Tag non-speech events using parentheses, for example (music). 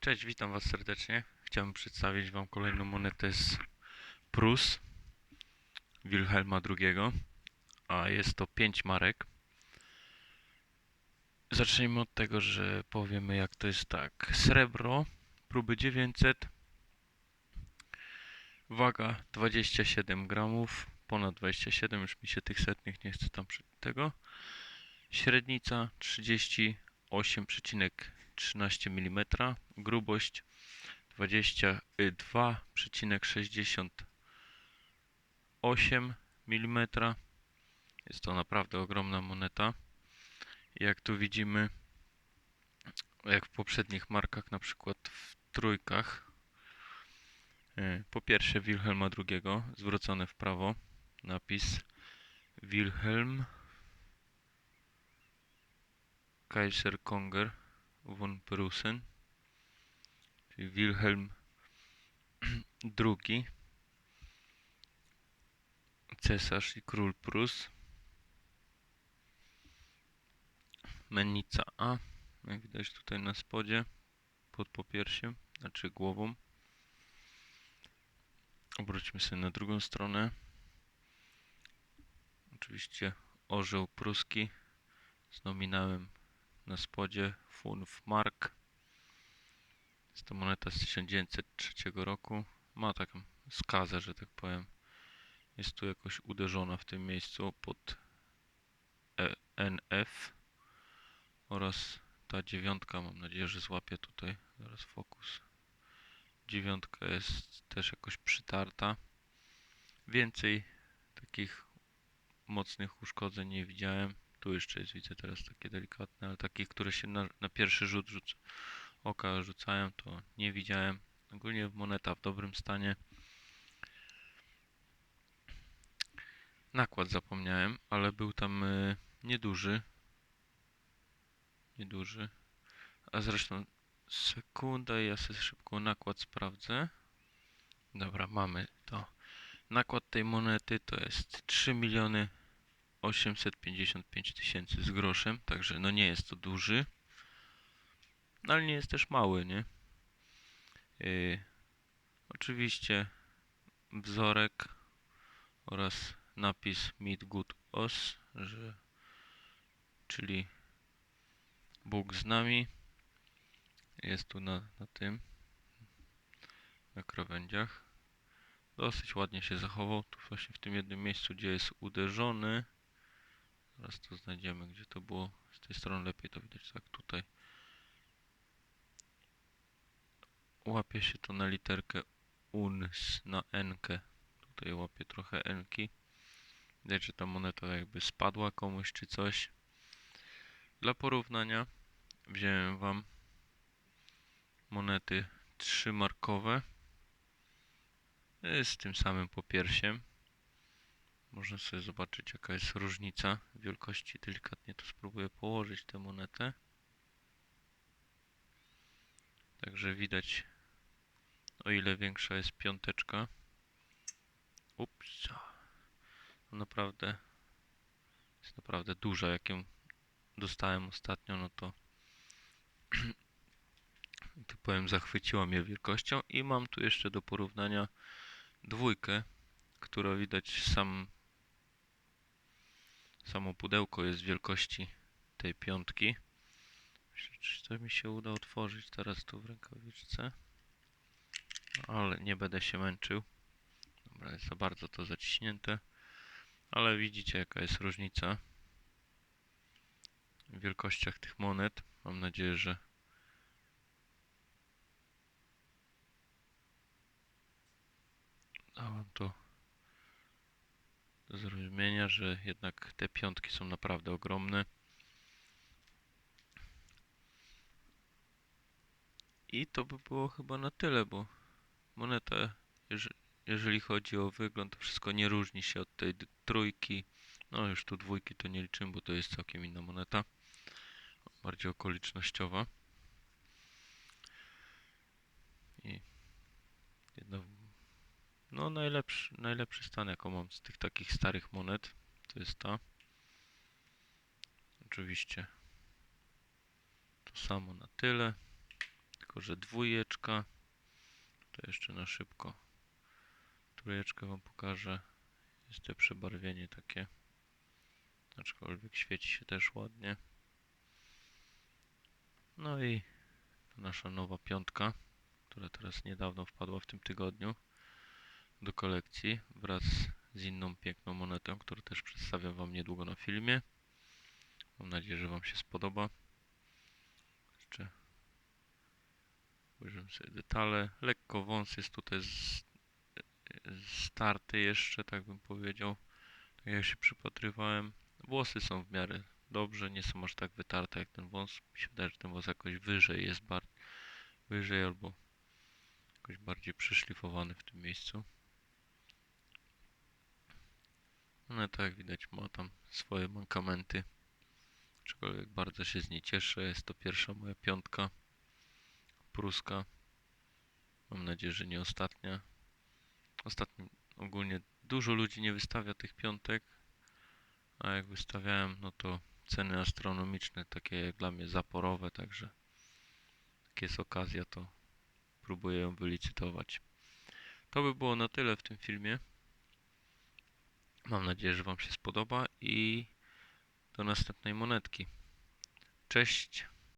Cześć, witam Was serdecznie. Chciałbym przedstawić Wam kolejną monetę z Prus Wilhelma II, a jest to 5 marek. Zacznijmy od tego, że powiemy jak to jest tak. Srebro, próby 900, waga 27 gramów, ponad 27, już mi się tych setnych nie chce tam tego. Średnica 38,13 mm, grubość 22,68 mm. Jest to naprawdę ogromna moneta. Jak tu widzimy, jak w poprzednich markach, na przykład w trójkach, e, po pierwsze Wilhelma II, zwrócone w prawo, napis Wilhelm Kaiser Konger von Prussen, czyli Wilhelm II, cesarz i król Prus. Mennica A, jak widać tutaj na spodzie, pod popiersiem, znaczy głową. Obróćmy sobie na drugą stronę. Oczywiście orzeł pruski z nominałem na spodzie Funf Mark. Jest to moneta z 1903 roku. Ma taką skazę, że tak powiem. Jest tu jakoś uderzona w tym miejscu pod E- NF oraz ta dziewiątka. Mam nadzieję, że złapie tutaj. Zaraz fokus. Dziewiątka jest też jakoś przytarta. Więcej takich mocnych uszkodzeń nie widziałem. Tu jeszcze jest, widzę teraz takie delikatne, ale takich, które się na, na pierwszy rzut rzuc oka rzucają, to nie widziałem. Ogólnie moneta w dobrym stanie. Nakład zapomniałem, ale był tam y, nieduży. Nieduży. A zresztą sekunda, ja sobie szybko nakład sprawdzę. Dobra, mamy to. Nakład tej monety to jest 3 miliony 855 tysięcy z groszem, także no nie jest to duży, no ale nie jest też mały, nie? Yy, oczywiście wzorek oraz napis Meet Good Os, że, czyli Bóg z nami. Jest tu na, na tym, na krawędziach. Dosyć ładnie się zachował. Tu właśnie w tym jednym miejscu, gdzie jest uderzony. Zaraz to znajdziemy, gdzie to było. Z tej strony lepiej to widać, tak tutaj. Łapie się to na literkę uns, na enkę. Tutaj łapie trochę enki. Widać, że ta moneta jakby spadła komuś czy coś. Dla porównania wziąłem wam monety 3 markowe z tym samym popiersiem. Można sobie zobaczyć jaka jest różnica wielkości. Delikatnie to spróbuję położyć tę monetę. Także widać o ile większa jest piąteczka. Ups. Naprawdę jest naprawdę duża. Jak ją dostałem ostatnio, no to (clears throat) to powiem zachwyciła mnie wielkością i mam tu jeszcze do porównania dwójkę, która widać sam Samo pudełko jest wielkości tej piątki. Czy to mi się uda otworzyć teraz tu w rękawiczce? Ale nie będę się męczył. Dobra, jest za bardzo to zaciśnięte. Ale widzicie jaka jest różnica w wielkościach tych monet. Mam nadzieję, że dałam to do zrozumienia, że jednak te piątki są naprawdę ogromne. I to by było chyba na tyle, bo moneta, jeże- jeżeli chodzi o wygląd, to wszystko nie różni się od tej trójki. No już tu dwójki to nie liczymy, bo to jest całkiem inna moneta. Bardziej okolicznościowa. I jedna no najlepszy, najlepszy stan jaką mam z tych takich starych monet to jest ta. Oczywiście to samo na tyle. Tylko że dwójeczka. To jeszcze na szybko. Trójeczkę wam pokażę. Jest to przebarwienie takie. Aczkolwiek świeci się też ładnie. No i nasza nowa piątka, która teraz niedawno wpadła w tym tygodniu do kolekcji wraz z inną piękną monetą, którą też przedstawiam Wam niedługo na filmie. Mam nadzieję, że Wam się spodoba. Jeszcze spojrzymy sobie detale. Lekko wąs jest tutaj starty jeszcze, tak bym powiedział. Tak jak się przypatrywałem. Włosy są w miarę dobrze, nie są aż tak wytarte jak ten wąs. Mi się wydaje, że ten wąs jakoś wyżej jest, wyżej albo jakoś bardziej przyszlifowany w tym miejscu. No tak widać ma tam swoje mankamenty. Aczkolwiek bardzo się z niej cieszę. Jest to pierwsza moja piątka pruska. Mam nadzieję, że nie ostatnia. Ostatnio ogólnie dużo ludzi nie wystawia tych piątek. A jak wystawiałem, no to ceny astronomiczne, takie jak dla mnie zaporowe, także jak jest okazja, to próbuję ją wylicytować. To by było na tyle w tym filmie. Mam nadzieję, że Wam się spodoba i do następnej monetki. Cześć!